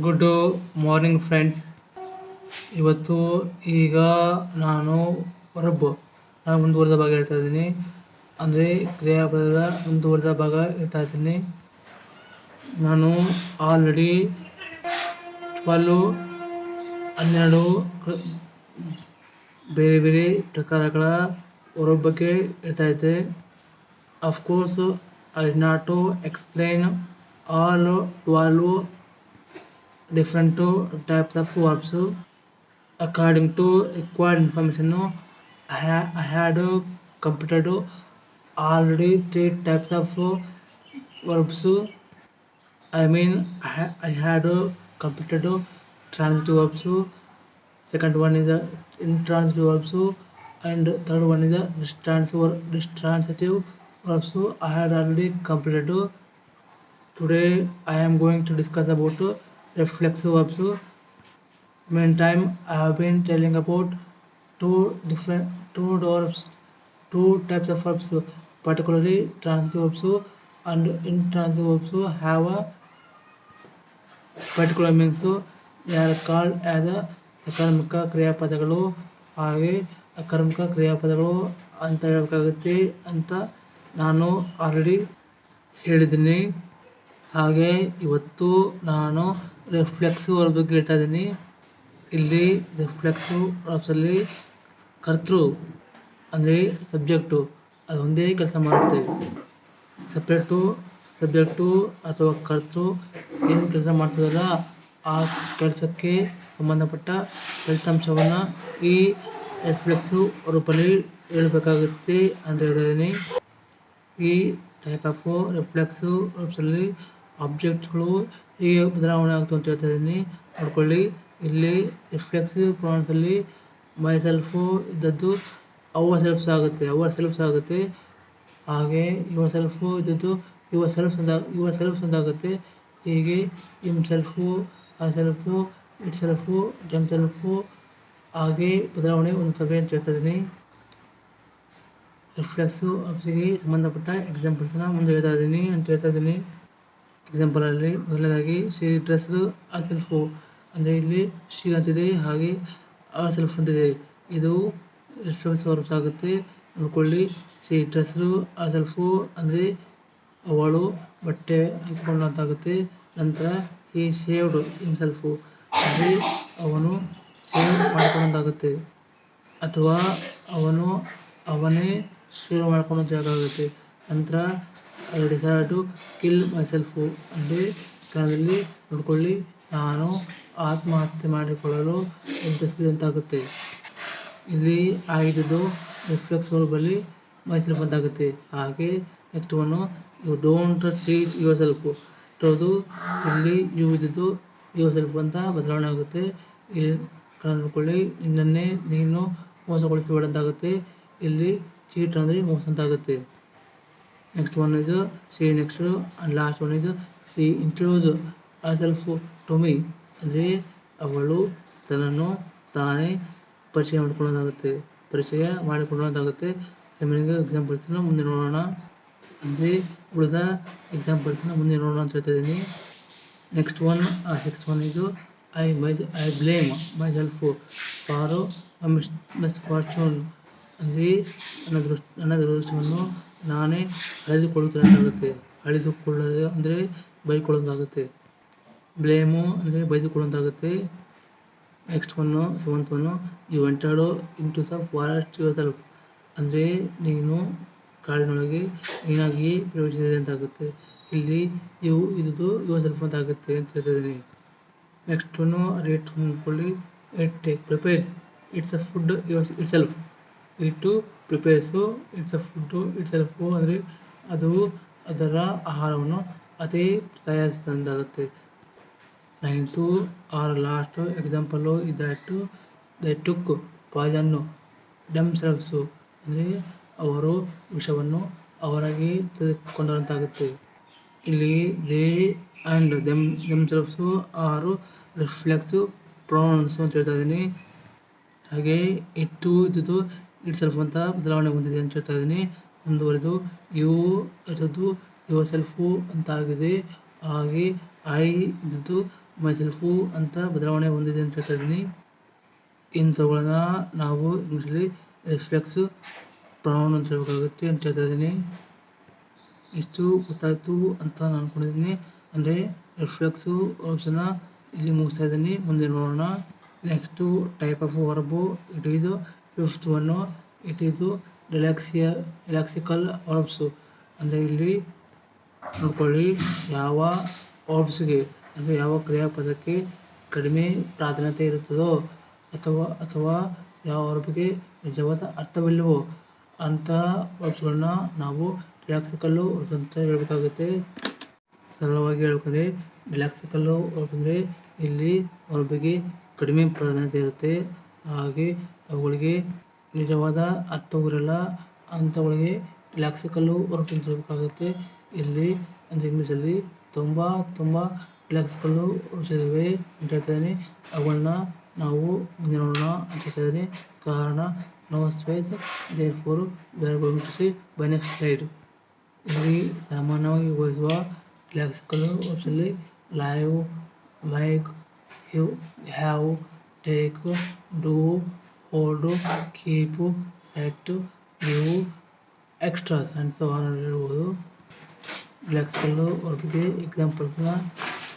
Good morning friends ಇವತ್ತು ಈಗ ನಾನು ರಬ್ಬು ನಾನು ಮುಂದುವರೆದ ಭಾಗ ಹೇಳ್ತಾ ಇದ್ದೀನಿ. ಅಂದರೆ ಕ್ರಿಯಾಪದದ ಮುಂದುವರೆದ ಭಾಗ ಹೇಳ್ತಾ ಇದ್ದೀನಿ. ನಾನು ಆಲ್ರೆಡಿ ಟ್ವೆಲ್ವ್ ಹನ್ನೆರಡು ಬೇರೆ ಬೇರೆ ಪ್ರಕಾರಗಳ ಹೊರಬ್ಬಕ್ಕೆ ಹೇಳ್ತಾ ಇದ್ದೆ. Of course I not to explain all twelve different types of verbs according to required information I, ha- I had uh, completed already three types of uh, verbs I mean I, ha- I had uh, completed uh, transitive verbs second one is uh, intransitive verbs and third one is uh, distransitive distransitive verbs I had already completed today I am going to discuss about uh, reflexive verbs. Meantime, I have been telling about two different two verbs, two types of verbs, particularly transitive verbs and intransitive verbs have a particular means. They are called as ಸಕರ್ಮಕ ಕ್ರಿಯಾಪದಗಳು ಹಾಗೆ ಅಕರ್ಮಕ ಕ್ರಿಯಾಪದಗಳು ಅಂತ ಹೇಳಬೇಕಾಗುತ್ತೆ ಅಂತ ನಾನು already ಹೇಳಿದ್ದೀನಿ ಹಾಗೆ ಇವತ್ತು ನಾನು ರಿಫ್ಲೆಕ್ಸಿವ್ ಅವ್ರ ಬಗ್ಗೆ ಹೇಳ್ತಾ ಇದ್ದೀನಿ ಇಲ್ಲಿ ರಿಫ್ಲೆಕ್ಸಿವ್ ಅಲ್ಲಿ ಕರ್ತೃ, ಅಂದರೆ ಸಬ್ಜೆಕ್ಟು ಅದು ಒಂದೇ ಕೆಲಸ ಮಾಡುತ್ತೆ. ಸಪ್ರೇಟು ಸಬ್ಜೆಕ್ಟು ಅಥವಾ ಕರ್ತೃ ಏನು ಕೆಲಸ ಮಾಡ್ತದಲ್ಲ, ಆ ಕೆಲಸಕ್ಕೆ ಸಂಬಂಧಪಟ್ಟ ಫಲಿತಾಂಶವನ್ನು ಈ ರಿಫ್ಲೆಕ್ಸಿವ್ ರೂಪದಲ್ಲಿ ಹೇಳಬೇಕಾಗುತ್ತೆ ಅಂತ ಹೇಳ್ತಾ ಇದ್ದೀನಿ ಈ ಟೈಪ್ ಆಫ್ ರಿಫ್ಲೆಕ್ಸಿವ್ ರೂಪ್ಸಲ್ಲಿ ಆಬ್ಜೆಕ್ಟ್ಗಳು ಹೇಗೆ ಬದಲಾವಣೆ ಆಗ್ತವೆ ಅಂತ ಹೇಳ್ತಾ ಇದ್ದೀನಿ. ನೋಡ್ಕೊಳ್ಳಿ. ಇಲ್ಲಿ ರಿಫ್ಲೆಕ್ಸಿವ್ ಪ್ರಾಣದಲ್ಲಿ ಮೈ ಸೆಲ್ಫು ಇದ್ದದ್ದು ಅವರ್ ಸೆಲ್ಫ್ಸ್ ಆಗುತ್ತೆ ಅವರ್ ಸೆಲ್ಫ್ಸ್ ಆಗುತ್ತೆ. ಹಾಗೆ ಯುವರ್ ಸೆಲ್ಫು ಇದ್ದದ್ದು ಯುವರ್ ಸೆಲ್ಫ್ ಅಂತ ಯುವರ್ ಸೆಲ್ಫ್ ಅಂತಾಗುತ್ತೆ ಹೀಗೆ himself herself itself themselves ಹಾಗೆ ಬದಲಾವಣೆ ಒಂದು ಸಭೆ ಅಂತ ಹೇಳ್ತಾ ಇದ್ದೀನಿ. ರಿಫ್ಲೆಕ್ಸಿವ್ ಆಪ್ಸಿಗೆ ಸಂಬಂಧಪಟ್ಟ ಎಕ್ಸಾಂಪಲ್ಸ್ನ ಮುಂದೆ ಹೇಳ್ತಾ ಇದ್ದೀನಿ ಅಂತ ಹೇಳ್ತಾ ಇದ್ದೀನಿ. ಎಕ್ಸಾಂಪಲಲ್ಲಿ ಮೊದಲನೇದಾಗಿ ಶಿ ಡ್ರೆಸ್ ಆ ಸೆಲ್ಫು ಅಂದರೆ ಇಲ್ಲಿ ಶಿ ಅಂತಿದೆ ಹಾಗೆ ಆ ಸೆಲ್ಫ್ ಅಂತಿದೆ ಇದು. ಎಷ್ಟು ವರ್ಕ್ ಆಗುತ್ತೆ ನೋಡ್ಕೊಳ್ಳಿ. ಸಿ ಡ್ರೆಸ್ಸು ಆ ಸೆಲ್ಫು ಅಂದರೆ ಅವಳು ಬಟ್ಟೆ ಹಾಕಿಕೊಂಡು ಅಂತಾಗುತ್ತೆ ನಂತರ ಈ ಶೇವ್ಡ್ ಹಿಮ್ಸೆಲ್ಫು ಅಂದರೆ ಅವನು ಶೇವ್ ಮಾಡ್ಕೊಂಡಂತಾಗುತ್ತೆ ಅಥವಾ ಅವನು ಅವನೇ ಶೇವ್ ಮಾಡ್ಕೊಂಡಂತಾಗುತ್ತೆ ನಂತರ I decide to kill myself ಅಂದರೆ ನೋಡಿಕೊಳ್ಳಿ, ನಾನು ಆತ್ಮಹತ್ಯೆ ಮಾಡಿಕೊಳ್ಳಲು ನಿರ್ಧರಿಸಿದಂತಾಗುತ್ತೆ. ಇಲ್ಲಿ ಆಗಿದ್ದು ರಿಫ್ಲೆಕ್ಸ್ ಬಲ್ಲಿ ಮೈಸೆಲ್ ಬಂದಾಗುತ್ತೆ. ಅಂತಾಗುತ್ತೆ ಹಾಗೆ next one you don't treat yourself ಇಲ್ಲಿ ಯು ಇದ್ದು ಯುವ ಸೆಲ್ಫ್ ಅಂತ ಬದಲಾವಣೆ ಆಗುತ್ತೆ. ಇಲ್ಲಿ ನೋಡ್ಕೊಳ್ಳಿ, ನಿನ್ನನ್ನೇ ನೀನು ಮೋಸಗೊಳಿಸಬೇಡ ಅಂತಾಗುತ್ತೆ ಇಲ್ಲಿ ಚೀಟ್ ಅಂದರೆ ಮೋಸ ಅಂತ one next one is C next and last one is C C ಆ herself ಟು me. ಅಂದರೆ ಅವಳು ತನ್ನನ್ನು ತಾನೇ ಪರಿಚಯ ಮಾಡಿಕೊಳ್ಳೋದಾಗುತ್ತೆ. ಪರಿಚಯ ಮಾಡಿಕೊಳ್ಳೋದಾಗುತ್ತೆ. ರಿಮೈನಿಂಗ್ ಎಕ್ಸಾಂಪಲ್ಸ್ನ ಮುಂದೆ ನೋಡೋಣ. ಅಂದರೆ ಉಳಿದ ಎಕ್ಸಾಂಪಲ್ಸ್ನ ಮುಂದೆ ನೋಡೋಣ ಅಂತ ಹೇಳ್ತಾ ಇದ್ದೀನಿ. ನೆಕ್ಸ್ಟ್ ಒನ್ ನೆಕ್ಸ್ಟ್ ಒನ್ ಇದು I my I blame myself for miss misfortune ಅಂದರೆ ನನ್ನ ದೃಷ್ಟಿ ನನ್ನ ದುರದೃಷ್ಟವನ್ನು ನಾನೇ ಅಳೆದುಕೊಳ್ಳುತ್ತಿರಂತಾಗುತ್ತೆ ಅಳೆದುಕೊಳ್ಳೋದು ಅಂದರೆ ಬೈಕೊಳ್ಳೋದಾಗುತ್ತೆ ಬ್ಲೇಮು ಅಂದರೆ ಬೈದುಕೊಳ್ಳೋದಾಗುತ್ತೆ next one seventh one you entered into the forest yourself ಅಂದರೆ ನೀನು ಕಾಡಿನೊಳಗೆ ನೀನಾಗಿ ಪ್ರವೇಶಿಸಿದೆ ಅಂತಾಗುತ್ತೆ. ಇಲ್ಲಿ ಇವು ಇದು ಯುವ ಸೆಲ್ಫ್ ಅಂತ ಆಗುತ್ತೆ ಅಂತ ಹೇಳ್ತಿದ್ದೀನಿ. Next one rate at it prepares its a food your itself it prepares its a food itself ಅಂದರೆ ಅದು ಅದರ ಆಹಾರವನ್ನು ಅದೇ ತಯಾರಿಸಿದಂತಾಗುತ್ತೆ. ನೈನ್ತು, ಆರ್ ಲಾಸ್ಟ್ ಎಕ್ಸಾಂಪಲು ಇದಟ್ಟು the took poison themselves ಅಂದರೆ ಅವರು ವಿಷವನ್ನು ಅವರಾಗಿ ತೆಗೆದುಕೊಂಡಂತಾಗುತ್ತೆ. ಇಲ್ಲಿ ದೇ ಆ್ಯಂಡ್ ದೆಮ್ ದೆಮ್ಸೆಲ್ಫ್ಸು ಆರು ರಿಫ್ಲೆಕ್ಸು ಪ್ರೌನ್ಸು ಅಂತ ಹೇಳ್ತಾ ಇದ್ದೀನಿ. ಹಾಗೆ ಇಟ್ಟು ಇದ್ದದ್ದು ಇಟ್ ಸೆಲ್ಫ್ ಅಂತ ಬದಲಾವಣೆ ಹೊಂದಿದೆ ಅಂತ ಹೇಳ್ತಾ ಇದ್ದೀನಿ. ಮುಂದುವರೆದು, ಯು ಇದ್ದದ್ದು ಯುವರ್ ಸೆಲ್ಫು ಅಂತ ಆಗಿದೆ ಹಾಗೆ, ಐ ಇದ್ದದ್ದು ಮೈಸೆಲ್ಫು ಅಂತ ಬದಲಾವಣೆ ಹೊಂದಿದೆ ಅಂತ ಹೇಳ್ತಾ ಇದ್ದೀನಿ. ಇಂಥವುಗಳನ್ನ ನಾವು ಇಂಗ್ಲೀಷಲ್ಲಿ ರಿಫ್ಲೆಕ್ಸ್ ಪ್ರೌನ್ ಅಂತ ಹೇಳ್ಬೇಕಾಗುತ್ತೆ ಅಂತ ಹೇಳ್ತಾ ಇದ್ದೀನಿ. ಇಷ್ಟು ಗೊತ್ತಾಯಿತು ಅಂತ ನಾನು ಅನ್ಕೊಂಡಿದ್ದೀನಿ. ಅಂದರೆ ರಿಫ್ಲೆಕ್ಸು ಆಪ್ಷನ್ನ ಇಲ್ಲಿ ಮುಗಿಸ್ತಾ ಇದ್ದೀನಿ. ಮುಂದೆ ನೋಡೋಣ. Next type of verb, it is fifth one it is ರಿಲ್ಯಾಕ್ಸಿಯ ರಿಲ್ಯಾಕ್ಸಿಕಲ್ ಆರ್ಬ್ಸು ಅಂದರೆ ಇಲ್ಲಿ ನೋಡ್ಕೊಳ್ಳಿ, ಯಾವ ವರ್ಬ್ಸ್ಗೆ ಅಂದರೆ ಯಾವ ಕ್ರಿಯಾಪದಕ್ಕೆ ಕಡಿಮೆ ಪ್ರಾಧಾನ್ಯತೆ ಇರುತ್ತದೋ, ಅಥವಾ ಅಥವಾ ಯಾವ ಆರ್ಬ್ಗೆ ನಿಜವಾದ ಅರ್ಥವಿಲ್ಲವೋ, ಅಂತ ಆರ್ಬ್ಸ್ಗಳನ್ನ ನಾವು ರಿಲ್ಯಾಕ್ಸಿಕಲ್ಲು ವರ್ಬ್ಸ್ ಅಂತ ಹೇಳಬೇಕಾಗುತ್ತೆ. ಸರಳವಾಗಿ ಹೇಳ್ಕೊಂಡ್ರೆ ರಿಲ್ಯಾಕ್ಸಿಕಲ್ಲು ವರ್ಬ್ಸ್ ಅಂದರೆ ಇಲ್ಲಿ ವರ್ಬ್ಗೆ ಕಡಿಮೆ ಪ್ರಾಧಾನ್ಯತೆ ಇರುತ್ತೆ. ಹಾಗೆ ಅವುಗಳಿಗೆ ನಿಜವಾದ ಅರ್ಥವಿರಲ್ಲ. ಅಂಥವುಗಳಿಗೆ ಲ್ಯಾಕ್ಸಿಕಲ್ಲು ರೂಪಿಸಬೇಕಾಗುತ್ತೆ. ಇಲ್ಲಿ ಅಂದರೆ ಇಂಗ್ಲೀಷಲ್ಲಿ ತುಂಬ ತುಂಬ ಲ್ಯಾಕ್ಸ್ಗಳು ಇದ್ದಾವೆ ಅಂತ ಹೇಳ್ತಾಯಿದ್ದೀನಿ ಅವುಗಳನ್ನ ನಾವು ಮುಂದೆ ನೋಡೋಣ ಅಂತ ಹೇಳ್ತಾಯಿದ್ದೀನಿ ಕಾರಣ, no space therefore going see by next slide. ಇಲ್ಲಿ ಸಾಮಾನ್ಯವಾಗಿ ಉಪಯೋಗಿಸುವ lexical ವರ್ಬ್ಸಲ್ಲಿ live, like you have, take, do hold keep set ಇವು ಎಕ್ಸ್ಟ್ರಾಸ್ ಅಂತ ಹೇಳ್ಬೋದು. ರಿಲ್ಯಾಕ್ಸಿಕಲ್ಲು ಎಕ್ಸಾಂಪಲ್ ಎಕ್ಸಾಂಪಲ್ಸ್ನ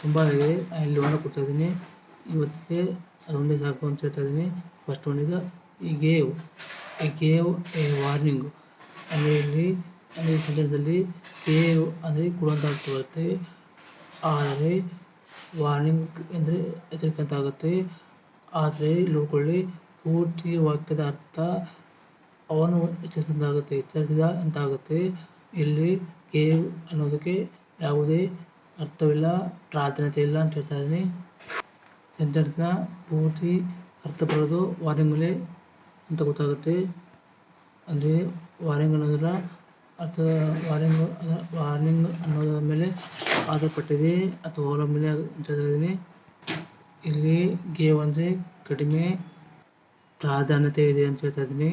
ತುಂಬ ಇದೆ. ಇಲ್ಲಿ ಒಂದು ಕೊಡ್ತಾ ಇದ್ದೀನಿ. ಇವತ್ತಿಗೆ ಅದೊಂದೇ ಸಾಕು ಅಂತ ಹೇಳ್ತಾ ಇದ್ದೀನಿ. ಫಸ್ಟ್ ಒನ್ ಇದು ಈ ಗೇವ್ ಈ ಗೇವ್ ಎ ವಾರ್ನಿಂಗ್ ಅಂದರೆ ಇಲ್ಲಿ, ಅಂದರೆ ಸೆಂಟೆನ್ಸಲ್ಲಿ ಗೇವ್ ಅಂದರೆ ಕೊಡುವಂಥ ಅರ್ಥ ಬರುತ್ತೆ. ಆದರೆ ವಾರ್ನಿಂಗ್ ಅಂದರೆ ಎಚ್ಚರಿಕೆ ಅಂತ ಆಗುತ್ತೆ. ಆದರೆ ನೋಡ್ಕೊಳ್ಳಿ. ಪೂರ್ತಿ ವಾಕ್ಯದ ಅರ್ಥ ಅವನು ಎಚ್ಚರಿಸಿದಂತಾಗುತ್ತೆ ಎಚ್ಚರಿಸಿದ ಅಂತ ಆಗುತ್ತೆ ಇಲ್ಲಿ ಕೇವ್ ಅನ್ನೋದಕ್ಕೆ ಯಾವುದೇ ಅರ್ಥವಿಲ್ಲ ಪ್ರಾಧಾನ್ಯತೆ ಇಲ್ಲ ಅಂತ ಹೇಳ್ತಾ ಇದ್ದೀನಿ. ಸೆಂಟೆನ್ಸ್ನ ಪೂರ್ತಿ ಅರ್ಥ ಬರೋದು ವಾರ್ನಿಂಗ್ ಮೇಲೆ ಅಂತ ಗೊತ್ತಾಗುತ್ತೆ. ಅಂದರೆ ವಾರಿಂಗ್ ಅನ್ನೋದರ ಅರ್ಥ ವಾರ್ನಿಂಗ್ ವಾರ್ನಿಂಗ್ ಅನ್ನೋದರ ಮೇಲೆ ಆಧಾರಪಟ್ಟಿದೆ ಅಥವಾ ಅವಲಂಬನೆ ಅಂತ ಹೇಳ್ತಾ ಇದ್ದೀನಿ. ಇಲ್ಲಿ ಗೇವ್ ಅಂದರೆ ಕಡಿಮೆ ಪ್ರಾಧಾನ್ಯತೆ ಇದೆ ಅಂತ ಹೇಳ್ತಾ ಇದ್ದೀನಿ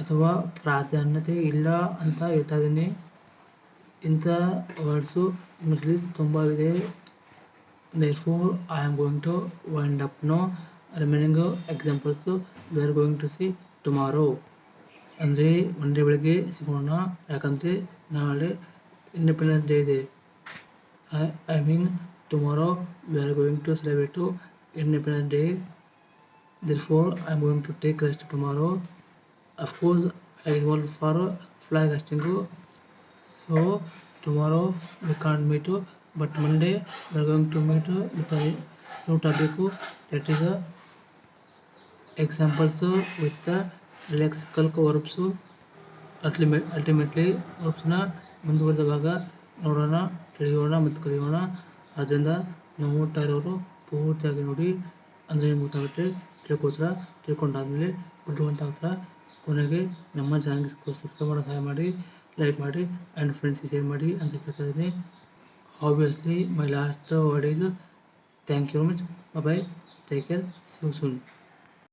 ಅಥವಾ ಪ್ರಾಧಾನ್ಯತೆ ಇಲ್ಲ ಅಂತ ಹೇಳ್ತಾ ಇದ್ದೀನಿ ಇಂಥ ವರ್ಡ್ಸು ಇಂಗ್ಲೀಷಲ್ಲಿ ತುಂಬ ಇದೆ therefore, I am going to wind up now. Remaining examples we are going to see tomorrow. ಅಂದರೆ ಮಂಡೇ ಬೆಳಗ್ಗೆ ಸಿಗೋಣ, ಯಾಕಂದರೆ ನಾಳೆ ಇಂಡಿಪೆಂಡೆನ್ಸ್ ಡೇ ಇದೆ. I mean tomorrow we are going to celebrate Independence Day for I am going to take rest tomorrow of course I will prefer resting so tomorrow we can't meet but Monday we are going to meet with a new topic. That is uh, examples with the lexical verbs ultimate ultimately ವರ್ಬ್ಸ್ನ ಮುಂದುವರೆದ ಭಾಗ ನೋಡೋಣ ತಿಳಿಯೋಣ ಮತ್ತು ಕಲಿಯೋಣ ಆದ್ದರಿಂದ ನಾವು ನೋಡ್ತಾ ಇರೋರು ಪೂರ್ತಿಯಾಗಿ ನೋಡಿ ಅಂದರೆ ಗೊತ್ತಾಗುತ್ತೆ ತಿಳ್ಕೊತೀರ ತಿಳ್ಕೊಂಡಾದ್ಮೇಲೆ ಬುದ್ಧಿವಂತ ಆಗ್ತೀರ ಕೊನೆಗೆ ನಮ್ಮ ಚಾನಲ್ಗೆ ಸಬ್ಸ್ಕ್ರೈಬ್ ಮಾಡೋ ಸಹಾಯ ಮಾಡಿ ಲೈಕ್ ಮಾಡಿ ಆ್ಯಂಡ್ ಫ್ರೆಂಡ್ಸ್ಗೆ ಶೇರ್ ಮಾಡಿ ಅಂತ ಕೇಳ್ತಾ ಇದ್ದೀನಿ. Word is thank you very much. Bye bye take care. See you soon.